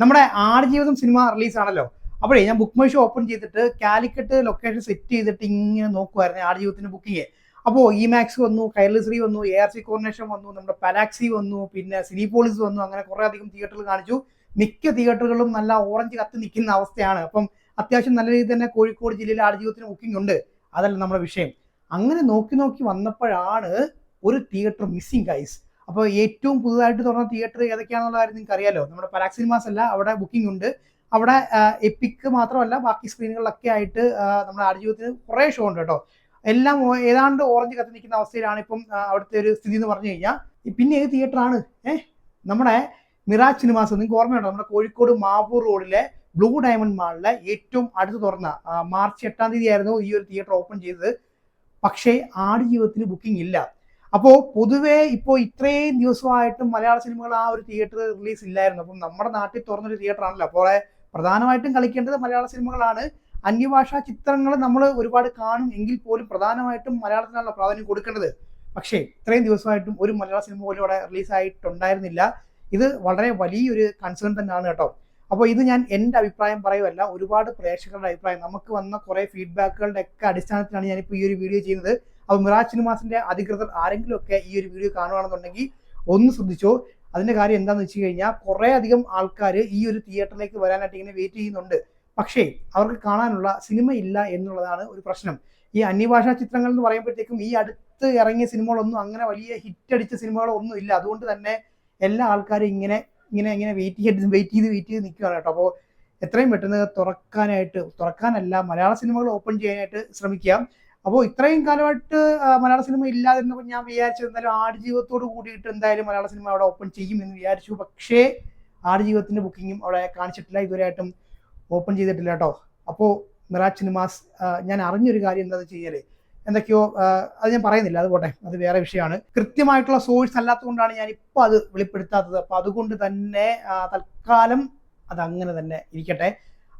നമ്മുടെ ആടുജീവിതം സിനിമ റിലീസാണല്ലോ അപ്പോഴേ ഞാൻ ബുക്ക് മൈ ഷോ ഓപ്പൺ ചെയ്തിട്ട് കാലിക്കറ്റ് ലൊക്കേഷൻ സെറ്റ് ചെയ്തിട്ട് ഇങ്ങനെ നോക്കുമായിരുന്നു ആടുജീവിതത്തിന്റെ ബുക്കിംഗ് അപ്പോൾ ഇ മാക്സ് വന്നു കൈലശ്രീ വന്നു എ ആർ സി കോർണേഷൻ വന്നു നമ്മുടെ പലാക്സി വന്നു പിന്നെ സിനിപോളിസ് വന്നു അങ്ങനെ കുറേ അധികം തിയേറ്ററുകൾ കാണിച്ചു. മിക്ക തിയേറ്ററുകളും നല്ല ഓറഞ്ച് കത്ത് നിൽക്കുന്ന അവസ്ഥയാണ്. അപ്പം അത്യാവശ്യം നല്ല രീതിയിൽ തന്നെ കോഴിക്കോട് ജില്ലയിൽ ആടുജീവിതത്തിന് ബുക്കിംഗ് ഉണ്ട്. അതല്ല നമ്മുടെ വിഷയം. അങ്ങനെ നോക്കി നോക്കി വന്നപ്പോഴാണ് ഒരു തിയേറ്റർ മിസ്സിംഗ് ഗൈസ് അപ്പോൾ ഏറ്റവും പുതുതായിട്ട് തുറന്ന തിയേറ്റർ ഏതൊക്കെയാണെന്നുള്ള കാര്യം നിങ്ങൾക്ക് അറിയാലോ നമ്മുടെ പരാഗ് സിനിമാസ് അല്ല അവിടെ ബുക്കിംഗ് ഉണ്ട്. അവിടെ എപ്പിക്ക് മാത്രമല്ല ബാക്കി സ്ക്രീനുകളിലൊക്കെ ആയിട്ട് നമ്മുടെ ആടുജീവിതത്തിന് കുറേ ഷോ ഉണ്ട് കേട്ടോ. എല്ലാം ഏതാണ്ട് ഓറഞ്ച് കത്തി നിൽക്കുന്ന അവസ്ഥയിലാണ് ഇപ്പം അവിടുത്തെ ഒരു സ്ഥിതി എന്ന് പറഞ്ഞു കഴിഞ്ഞാൽ. പിന്നെ ഏത് തിയേറ്ററാണ് ഏഹ് നമ്മുടെ മിറാജ് സിനിമാസ് നിങ്ങൾക്ക് ഓർമ്മയുണ്ടോ? നമ്മുടെ കോഴിക്കോട് മാവൂർ റോഡിലെ ബ്ലൂ ഡയമണ്ട് മാളിലെ ഏറ്റവും അടുത്ത് തുറന്ന മാർച്ച് എട്ടാം തീയതി ആയിരുന്നു ഈ ഒരു തിയേറ്റർ ഓപ്പൺ ചെയ്തത്. പക്ഷേ ആടുജീവിതത്തിന് ബുക്കിംഗ് ഇല്ല. അപ്പോൾ പൊതുവേ ഇപ്പോൾ ഇത്രയും ദിവസമായിട്ടും മലയാള സിനിമകൾ ആ ഒരു തിയേറ്റർ റിലീസ് ഇല്ലായിരുന്നു. അപ്പം നമ്മുടെ നാട്ടിൽ തുറന്നൊരു തിയേറ്റർ ആണല്ലോ. അപ്പോൾ പ്രധാനമായിട്ടും കളിക്കേണ്ടത് മലയാള സിനിമകളാണ്. അന്യഭാഷാ ചിത്രങ്ങൾ നമ്മൾ ഒരുപാട് കാണും എങ്കിൽ പോലും പ്രധാനമായിട്ടും മലയാളത്തിനാണല്ലോ പ്രാധാന്യം കൊടുക്കേണ്ടത്. പക്ഷേ ഇത്രയും ദിവസമായിട്ടും ഒരു മലയാള സിനിമ പോലും അവിടെ റിലീസായിട്ടുണ്ടായിരുന്നില്ല ഇത് വളരെ വലിയൊരു കൺസേൺ തന്നെയാണ് കേട്ടോ. അപ്പോൾ ഇത് ഞാൻ എന്റെ അഭിപ്രായം പറയുമല്ല ഒരുപാട് പ്രേക്ഷകരുടെ അഭിപ്രായം. നമുക്ക് വന്ന കുറേ ഫീഡ്ബാക്കുകളുടെ ഒക്കെ അടിസ്ഥാനത്തിലാണ് ഞാനിപ്പോൾ ഈ ഒരു വീഡിയോ ചെയ്യുന്നത്. അപ്പോൾ മിറാജ് സിനിമാസിന്റെ അധികൃതർ ആരെങ്കിലും ഒക്കെ ഈ ഒരു വീഡിയോ കാണുകയാണെന്നുണ്ടെങ്കിൽ ഒന്ന് ശ്രദ്ധിച്ചോ. അതിന്റെ കാര്യം എന്താണെന്ന് വെച്ച് കഴിഞ്ഞാൽ കുറേ അധികം ആൾക്കാർ ഈ ഒരു തിയേറ്ററിലേക്ക് വരാനായിട്ട് ഇങ്ങനെ വെയിറ്റ് ചെയ്യുന്നുണ്ട്. പക്ഷേ അവർക്ക് കാണാനുള്ള സിനിമ ഇല്ല എന്നുള്ളതാണ് ഒരു പ്രശ്നം. ഈ അന്യഭാഷാ ചിത്രങ്ങൾ എന്ന് പറയുമ്പോഴത്തേക്കും ഈ അടുത്ത് ഇറങ്ങിയ സിനിമകളൊന്നും അങ്ങനെ വലിയ ഹിറ്റ് അടിച്ച സിനിമകളൊന്നും ഇല്ല. അതുകൊണ്ട് തന്നെ എല്ലാ ആൾക്കാരും ഇങ്ങനെ ഇങ്ങനെ ഇങ്ങനെ വെയിറ്റ് ചെയ്ത് വെയിറ്റ് ചെയ്ത് വെയിറ്റ് ചെയ്ത് നിൽക്കുകയാണ് കേട്ടോ. അപ്പോൾ എത്രയും പെട്ടെന്ന് തുറക്കാനായിട്ട് തുറക്കാനല്ല മലയാള സിനിമകൾ ഓപ്പൺ ചെയ്യാനായിട്ട് ശ്രമിക്കുക. അപ്പോൾ ഇത്രയും കാലമായിട്ട് മലയാള സിനിമ ഇല്ലാതിരുന്നപ്പോൾ ഞാൻ വിചാരിച്ചു എന്തായാലും ആടുജീവിതത്തോട് കൂടിയിട്ട് എന്തായാലും മലയാള സിനിമ അവിടെ ഓപ്പൺ ചെയ്യും എന്ന് വിചാരിച്ചു. പക്ഷേ ആടുജീവിതത്തിന്റെ ബുക്കിങ്ങും അവിടെ കാണിച്ചിട്ടില്ല. ഇതുവരെയായിട്ടും ഓപ്പൺ ചെയ്തിട്ടില്ല കേട്ടോ. അപ്പോൾ മിറാജ് സിനിമാസ് ഞാൻ അറിഞ്ഞൊരു കാര്യം എന്താ ചെയ്യൽ എന്തൊക്കെയോ അത് ഞാൻ പറയുന്നില്ല. അത് പോട്ടെ. അത് വേറെ വിഷയമാണ്. കൃത്യമായിട്ടുള്ള സോഴ്സ് അല്ലാത്തതുകൊണ്ടാണ് ഞാൻ ഇപ്പോൾ അത് വെളിപ്പെടുത്താത്തത്. അപ്പോൾ അതുകൊണ്ട് തന്നെ തൽക്കാലം അത് അങ്ങനെ തന്നെ ഇരിക്കട്ടെ.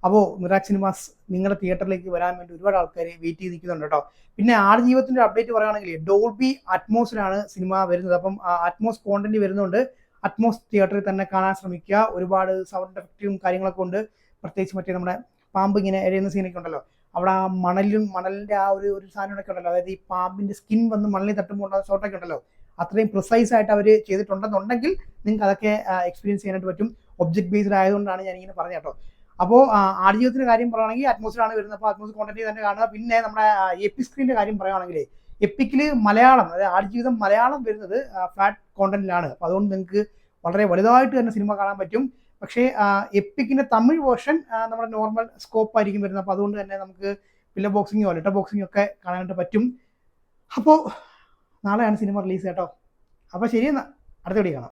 അപ്പോൾ മിറാജ് സിനിമാസ് നിങ്ങളുടെ തിയേറ്ററിലേക്ക് വരാൻ വേണ്ടി ഒരുപാട് ആൾക്കാർ വെയിറ്റ് ചെയ്ത് നിൽക്കുന്നുണ്ട് കേട്ടോ. പിന്നെ ആടുജീവിതത്തിന്റെ അപ്ഡേറ്റ് പറയുകയാണെങ്കിൽ ഡോൾബി അറ്റ്മോസിലാണ് സിനിമ വരുന്നത്. അപ്പം അറ്റ്മോസ് കോണ്ടന്റ് വരുന്നുണ്ട്. അറ്റ്മോസ് തിയേറ്ററിൽ തന്നെ കാണാൻ ശ്രമിക്കുക. ഒരുപാട് സൗണ്ട് എഫക്റ്റും കാര്യങ്ങളൊക്കെ ഉണ്ട്. പ്രത്യേകിച്ച് മറ്റേ നമ്മുടെ പാമ്പ് ഇങ്ങനെ എഴയുന്ന സീനൊക്കെ ഉണ്ടല്ലോ. അവിടെ ആ മണലും മണലിന്റെ ആ ഒരു ഒരു സാധനമൊക്കെ ഉണ്ടല്ലോ. അതായത് ഈ പാമ്പിന്റെ സ്കിൻ വന്ന് മണലിൽ തട്ടുമ്പോൾ ഉണ്ടാകുന്ന ഷോട്ടൊക്കെ ഉണ്ടല്ലോ. അത്രയും പ്രിസൈസ് ആയിട്ട് അവർ ചെയ്തിട്ടുണ്ടെന്നുണ്ടെങ്കിൽ നിങ്ങൾക്ക് അതൊക്കെ എക്സ്പീരിയൻസ് ചെയ്യാനായിട്ട് പറ്റും. ഒബ്ജക്ട് ബേസ്ഡ് ആയതുകൊണ്ടാണ് ഞാൻ ഇങ്ങനെ പറഞ്ഞത് കേട്ടോ. അപ്പോൾ ആടുജീവിതത്തിന്റെ കാര്യം പറയുകയാണെങ്കിൽ അറ്റ്മോസിലാണ് വരുന്നത്. അപ്പോൾ അറ്റ്മോസ് കോണ്ടന്റ് തന്നെ കാണുക. പിന്നെ നമ്മുടെ എപ്പി സ്ക്രീനിന്റെ കാര്യം പറയുകയാണെങ്കിൽ എപ്പിക്കിൽ മലയാളം അതായത് ആടുജീവിതം മലയാളം വരുന്നത് ഫ്ലാറ്റ് കോണ്ടന്റിലാണ് അപ്പോൾ അതുകൊണ്ട് നിങ്ങൾക്ക് വളരെ വലുതായിട്ട് തന്നെ സിനിമ കാണാൻ പറ്റും. പക്ഷേ എപ്പിക്കിന്റെ തമിഴ് വേർഷൻ നമ്മുടെ നോർമൽ സ്കോപ്പ് ആയിരിക്കും വരുന്നത്. അപ്പോൾ അതുകൊണ്ട് തന്നെ നമുക്ക് പില്ല ബോക്സിങ്ങോ ലെറ്റർ ബോക്സിങ്ങോ ഒക്കെ കാണാനായിട്ട് പറ്റും. അപ്പോൾ നാളെയാണ് സിനിമ റിലീസ് കേട്ടോ. അപ്പോൾ ശരി എന്നാൽ അടുത്ത വീഡിയോ കാണാം.